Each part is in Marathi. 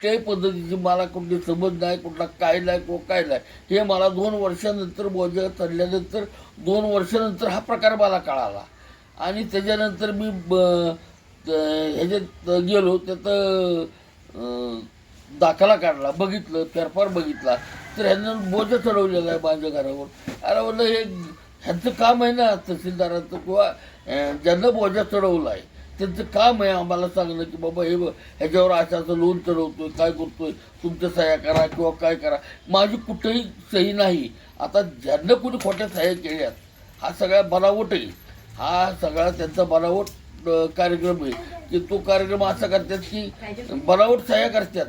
कुठल्याही पद्धतीची मला कुठली समज नाही कुठला काय नाही को काय नाही. हे मला दोन वर्षानंतर बोजा चढल्यानंतर दोन वर्षानंतर हा प्रकार मला कळाला. आणि त्याच्यानंतर मी ब ह्याच्यात गेलो त्यात दाखला काढला बघितलं फेरफार बघितला. तर ह्यांना बोजा चढवलेला आहे माझ्या घरावर. अरे म्हणलं हे ह्यांचं काम आहे ना तहसीलदारांचं किंवा ज्यांना बोजा चढवला आहे. त्यांचं काम आहे आम्हाला सांगणं की बाबा हे ब- ह्याच्यावर अशाचं लोन चढवतोय काय करतोय तुमच्या सह्या करा किंवा काय करा. माझी कुठेही सही नाही. आता ज्यांना कुणी खोट्या सह्या केल्यात हा सगळा बनावट आहे. हा सगळा त्यांचा बनावट कार्यक्रम आहे. की तो कार्यक्रम असा करतात की बनावट सह्या करतात.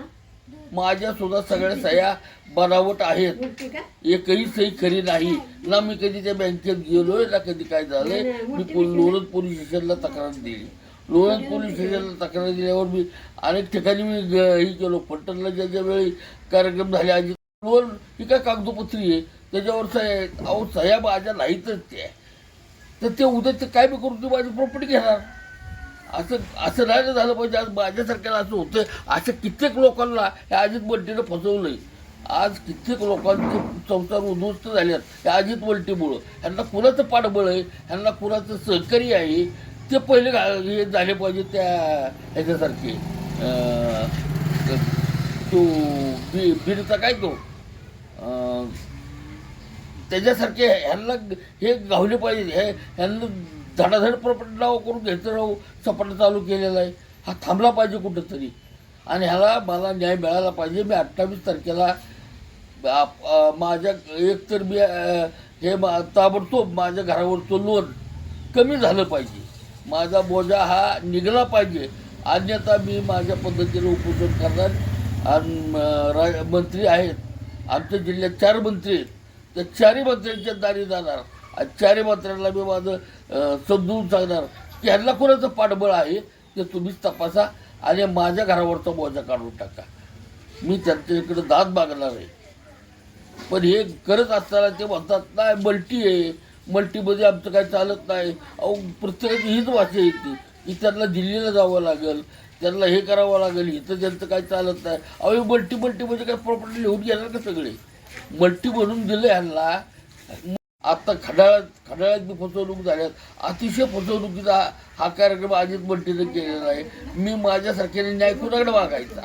माझ्या सुद्धा सगळ्या सह्या बनावट आहेत. एकही सही खरी नाही. ना मी कधी त्या बँकेत गेलोय ना कधी काय झालंय. मी पो- लोणंद पोलीस स्टेशनला तक्रार दिली. लोणंद पोलीस स्टेशनला तक्रार दिल्यावर मी अनेक ठिकाणी मी हे केलो. पलटणला ज्या वेळी कार्यक्रम झाले आधी लोन ही काय कागदोपत्री आहे? त्याच्यावर सह्या अहो सह्या माझ्या नाहीतच त्या. तर ते उद्या ते काय बी करून ते माझी प्रॉपर्टी घेणार. असं असं नाही ना झालं पाहिजे. आज माझ्यासारख्याला असं होतं असं कित्येक लोकांना हे अजित बंटीनं फसवलंय. आज कित्येक लोकांचे संसार उद्ध्वस्त झालेत या अजित बंटीमुळं. ह्यांना कुणाचं पाठबळ आहे? ह्यांना कुणाचं सहकार्य आहे? ते पहिले घा- हे झाले पाहिजे त्या ह्याच्यासारखे. तो बी बीडचा काय तो? त्याच्यासारखे ह्यांना हे गावले पाहिजे. हे ह्यांना धडाधड प्रपट नाव करून घ्यायचं राहू सपाटा चालू केलेला आहे. हा थांबला पाहिजे कुठंतरी. आणि ह्याला मला न्याय मिळाला पाहिजे. मी अठ्ठावीस तारखेला माझ्या एक तर मी हे मा- ताबडतोब माझ्या घरावरचं लोन कमी झालं पाहिजे. माझा बोजा हा निघला पाहिजे. अन्यथा मी माझ्या पद्धतीने उपोषण करणार. आणि रा मंत्री आहेत. आमच्या जिल्ह्यात चार मंत्री आहेत. त्या चारही मंत्र्यांच्या दारी जाणार. आणि चारही मंत्र्यांना मी माझं समजून सांगणार. की ह्यांना कोणाचं पाठबळ आहे ते तुम्हीच तपासा आणि माझ्या घरावरचा बोजा काढून टाका. मी त्यांच्याकडे दाद मागणार आहे. पण हे करत असताना ते म्हणतात ना मल्टी आहे. मल्टीमध्ये आमचं काय चालत नाही. अहो प्रत्येकाची हीच वाचे येते की त्यांना दिल्लीला जावं लागेल त्यांना हे करावं लागेल इथं त्यांचं काय चालत नाही. अहो हे मल्टी मल्टी म्हणजे काय प्रॉपर्टी लिहून घेणार का सगळे? मल्टी म्हणून दिलं ह्यांना आता खडाळ्यात खडाळ्यात मी फसवणूक झाल्यात अतिशय फसवणुकीचा हा- कार्यक्रम अजित मल्टीनं केलेला आहे. मी माझ्यासारख्याने न्याय कुणाकडे मागायचा?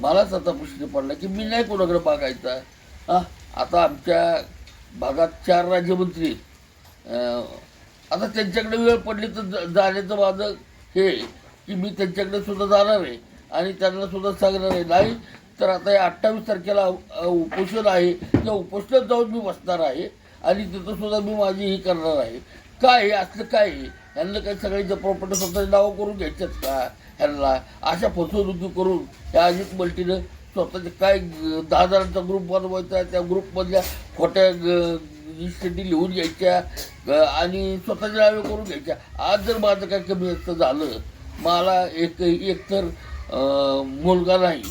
मलाच आता प्रश्न पडला की मी न्याय कोणाकडे मागायचा? हां आता आमच्या भागात चार राज्यमंत्री. आता त्यांच्याकडे वेळ पडली तर जाण्याचं माझं हे आहे की मी त्यांच्याकडे सुद्धा जाणार आहे आणि त्यांना सुद्धा सांगणार आहे. नाही तर आता या अठ्ठावीस तारखेला उपोषण आहे. त्या उपोषणात जाऊन मी बसणार आहे आणि तिथं सुद्धा मी माझी ही करणार आहे. काय आहे? असलं काय आहे? ह्यांना काही सगळ्यांच्या प्रॉपर्टी स्वतःची नावं करून घ्यायच्यात का ह्यांना? अशा फसवणुकी करून ह्या अजित मल्टीनं स्वतःचे म्हणजे काय दहा जणांचा ग्रुप बनवायचा त्या ग्रुपमधल्या खोट्या रजिस्ट्रेटी लिहून घ्यायच्या आणि स्वतःच्या नावे करून घ्यायच्या आज जर माझं काय कमी जास्त झालं मला एक एकतर मुलगा नाही.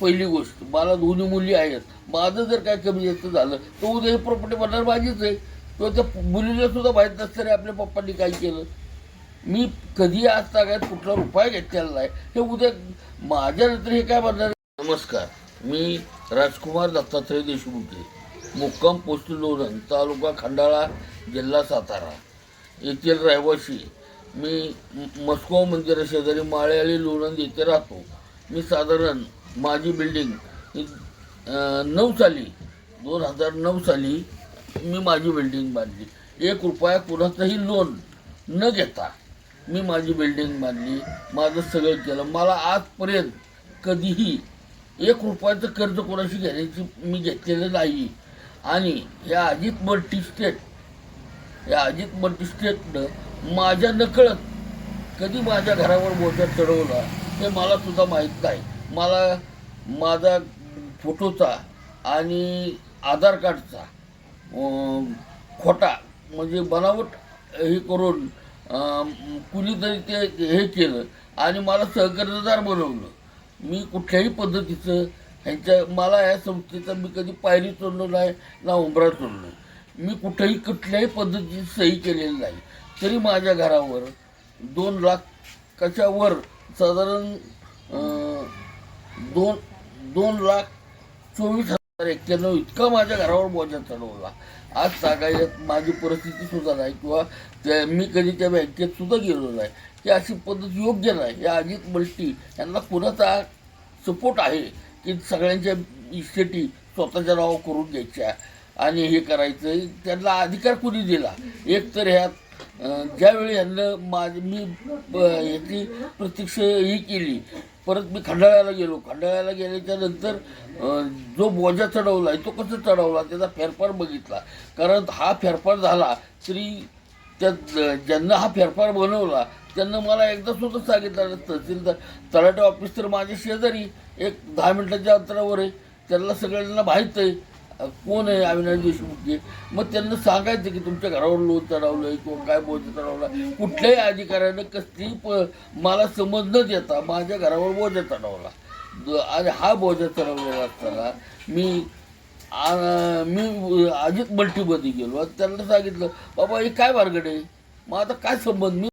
पहिली गोष्ट मला दोन्ही मुली आहेत. माझं जर काय कमी जास्त झालं तर उद्या प्रॉपर्टी बनणार माझीच आहे. किंवा त्या मुलीला सुद्धा माहीत नसतं रे आपल्या पप्पांनी काय केलं. मी कधी आज तागायत कुठला उपाय घेतलेला नाही. हे उद्या माझ्यानंतर हे काय बनणार? नमस्कार. मी राजकुमार दत्तात्रय देशमुखे. मुक्काम पोस्ट लोणंद तालुका खंडाळा जिल्हा सातारा. येथील रहिवासी मी मस्को मंदिरा शेजारी माळेआळी लोणंद येथे राहतो. मी साधारण माझी बिल्डिंग ही, नऊ साली दोन हजार नऊ साली मी माझी बिल्डिंग बांधली. एक रुपया कुणाचंही लोन न घेता मी माझी बिल्डिंग बांधली. माझं सगळं केलं. मला आजपर्यंत कधीही एक रुपयाचं कर्ज कोणाशी घेण्याची मी घेतलेलं नाही आणि या अजित मल्टी स्टेट या अजित मल्टी स्टेटनं माझ्या नकळत कधी माझ्या घरावर मोर्चा चढवला हे मला सुद्धा माहीत नाही. मला माझा फोटोचा आणि आधार कार्डचा खोटा म्हणजे बनावट हे करून कुणीतरी ते हे केलं आणि मला सहकर्जदार बनवलं. मी कुठल्याही पद्धतीचं ह्यांच्या मला या संस्थेचा मी कधी पायरी चोरलो नाही ना उंबरा चोरलो मी कुठेही कुठल्याही पद्धतीची सही केलेली नाही. तरी माझ्या घरावर दोन लाख कशावर साधारण दोन दोन लाख चोवीस तर एक्क्याण्णव इतका माझ्या घरावर बोजा चढवला. आज सांगायला माझी परिस्थिती सुद्धा नाही किंवा त्या मी कधी त्या बँकेत सुद्धा गेलो नाही. ही अशी पद्धत योग्य नाही. या अजित मल्टी यांना कुणाचा सपोर्ट आहे की सगळ्यांच्या इस्टेटी स्वतःच्या नावावर करून घ्यायच्या? आणि हे करायचं त्यांना अधिकार कुणी दिला? एक तर ह्यात ज्यावेळी यांना माझ मी याची प्रत्यक्ष ही केली परत मी खंडाळ्याला गेलो. खंडाळ्याला गेल्याच्यानंतर जो बोजा चढवला आहे तो कसं चढवला त्याचा फेरफार बघितला. कारण हा फेरफार झाला तरी त्या ज्यांना हा फेरफार बनवला त्यांना मला एकदा सुद्धा सांगितलं तहसीलदार तलाटे ऑफिस तर माझ्या शेजारी एक दहा मिनटाच्या अंतरावर आहे. त्यांना सगळ्यांना माहीत आहे. कोण आहे अविनाश देशमुख मग त्यांना सांगायचं की तुमच्या घरावर लोन चढवलं आहे किंवा काय बोज चढवला कुठल्याही अधिकाऱ्यानं कसलीही प मला समज न देता माझ्या घरावर बोजा चढवला. आणि हा बोजा चढवलेला असताना मी मी अजित मल्टीमध्ये गेलो. आणि त्यांना सांगितलं बाबा हे काय भानगड आहे? मग आता काय संबंध? मी